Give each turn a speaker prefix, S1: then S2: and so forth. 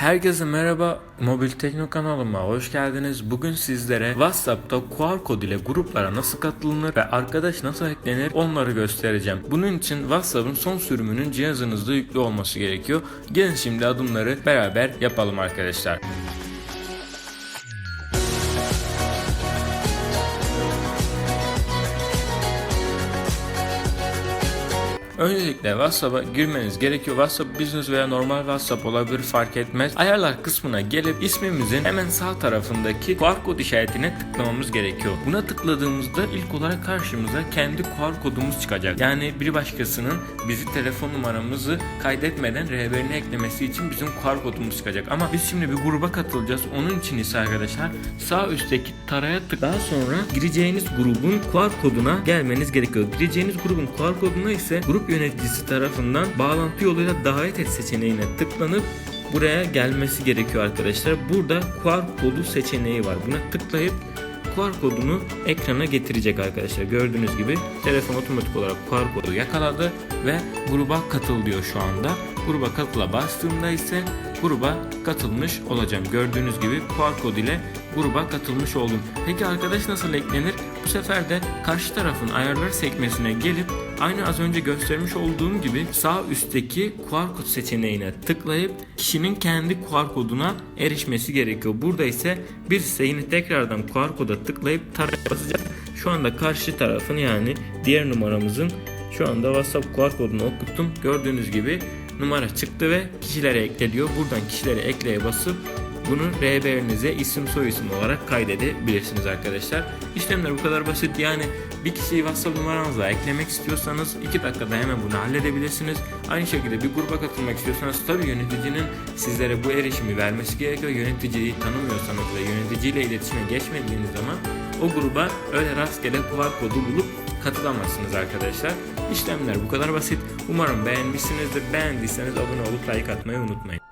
S1: Herkese merhaba, Mobil Tekno kanalıma hoş geldiniz. Bugün sizlere WhatsApp'ta QR kod ile gruplara nasıl katılınır ve arkadaş nasıl eklenir onları göstereceğim. Bunun için WhatsApp'ın son sürümünün cihazınızda yüklü olması gerekiyor. Gelin şimdi adımları beraber yapalım arkadaşlar. Öncelikle WhatsApp'a girmeniz gerekiyor. WhatsApp Business veya normal WhatsApp olabilir fark etmez. Ayarlar kısmına gelip ismimizin hemen sağ tarafındaki QR kod işaretine tıklamamız gerekiyor. Buna tıkladığımızda ilk olarak karşımıza kendi QR kodumuz çıkacak. Yani bir başkasının bizi telefon numaramızı kaydetmeden rehberine eklemesi için bizim QR kodumuz çıkacak. Ama biz şimdi bir gruba katılacağız. Onun için ise arkadaşlar sağ üstteki taraya tık daha sonra gireceğiniz grubun QR koduna gelmeniz gerekiyor. Gireceğiniz grubun QR koduna ise grup yöneticisi tarafından bağlantı yoluyla davet et seçeneğine tıklanıp buraya gelmesi gerekiyor arkadaşlar. Burada QR kodu seçeneği var. Buna tıklayıp QR kodunu ekrana getirecek arkadaşlar. Gördüğünüz gibi telefon otomatik olarak QR kodu yakaladı ve gruba katıl diyor şu anda. Gruba katıla bastığımda ise gruba katılmış olacağım. Gördüğünüz gibi QR kod ile gruba katılmış oldum. Peki arkadaş nasıl eklenir? Bu sefer de karşı tarafın ayarlar sekmesine gelip aynı az önce göstermiş olduğum gibi sağ üstteki QR kod seçeneğine tıklayıp kişinin kendi QR koduna erişmesi gerekiyor. Burada ise birisi yine tekrardan QR koda tıklayıp taraya basacak. Şu anda karşı tarafın yani diğer numaramızın şu anda WhatsApp QR kodunu okuttum. Gördüğünüz gibi numara çıktı ve kişilere ekleniyor. Buradan kişilere ekleye basıp bunu rehberinize isim soy isim olarak kaydedebilirsiniz arkadaşlar. İşlemler bu kadar basit. Yani bir kişiyi WhatsApp numaranıza eklemek istiyorsanız 2 dakikada hemen bunu halledebilirsiniz. Aynı şekilde bir gruba katılmak istiyorsanız tabii yöneticinin sizlere bu erişimi vermesi gerekiyor. Yöneticiyi tanımıyorsanız ve yöneticiyle iletişime geçmediğiniz zaman o gruba öyle rastgele QR kodu bulup katılamazsınız arkadaşlar. İşlemler bu kadar basit. Umarım beğenmişsinizdir. Beğendiyseniz abone olup like atmayı unutmayın.